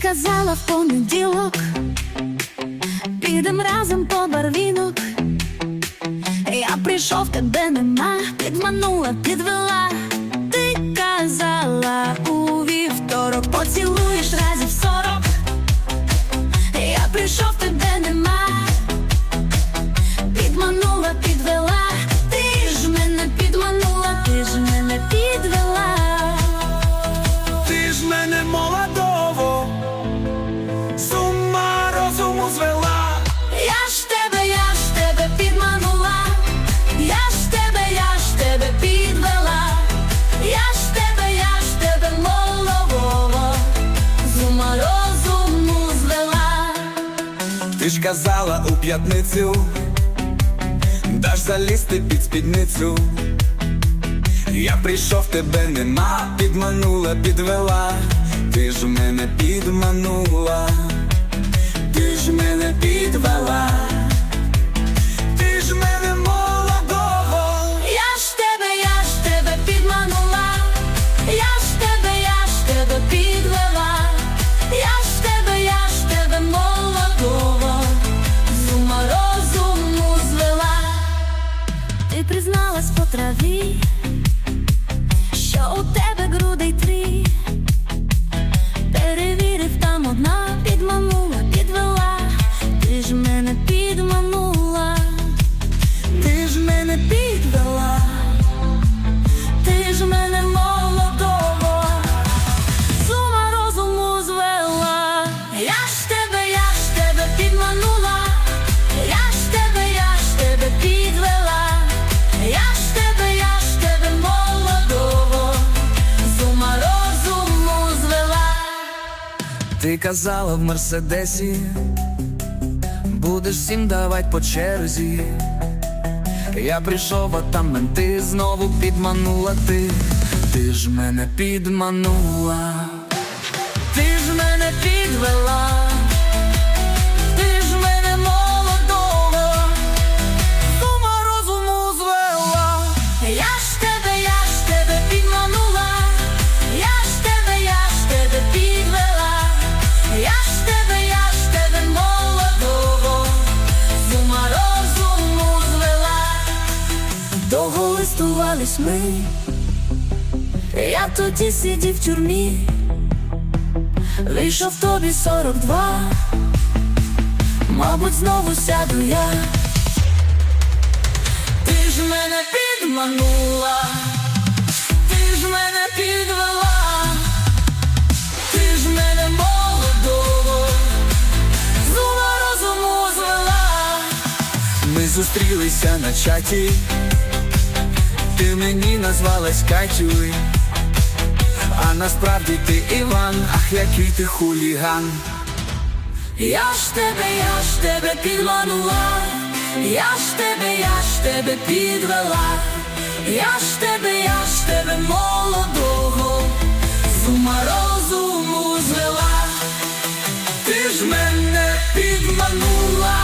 казала в понеділок, підем разом по барвінок. Я прийшов, тебе нема, підманула, підвела. Ти казала у вівторок, поцілуєш разів Ти ж казала у п'ятницю, даш залізти під спідницю. Я прийшов, тебе нема, підманула, підвела, ти ж мене підманула, по траві, що у тебе грудей три. Перевірив там одна, ти казала в мерседесі, будеш всім давать по черзі. Я прийшов, а там менти знову підманула ти, ти ж мене підманула, ти ж мене підвела, листувались ми, я тоді сидів в тюрмі, вийшов тобі сорок два, мабуть, знову сяду я. Ти ж мене підманула, ти ж мене підвела, ти ж мене молодого, з розуму звела. Ми зустрілися на чаті, ти мені назвалась Катюй, а насправді ти Іван, ах який ти хуліган. Я ж тебе, я ж тебе підманула, я ж тебе, я ж тебе підвела, я ж тебе, я ж тебе молодого, з ума розуму звела. Ти ж мене підманула,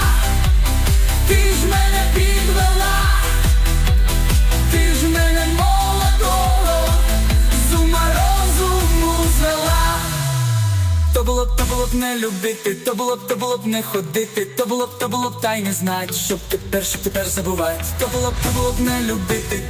Ти ж мене було б, то було б не любити, то було б, то було б не ходити, то було б, то було б та й не знать, щоб тепер, щоб тепер забувати, то було б, то було б не любити,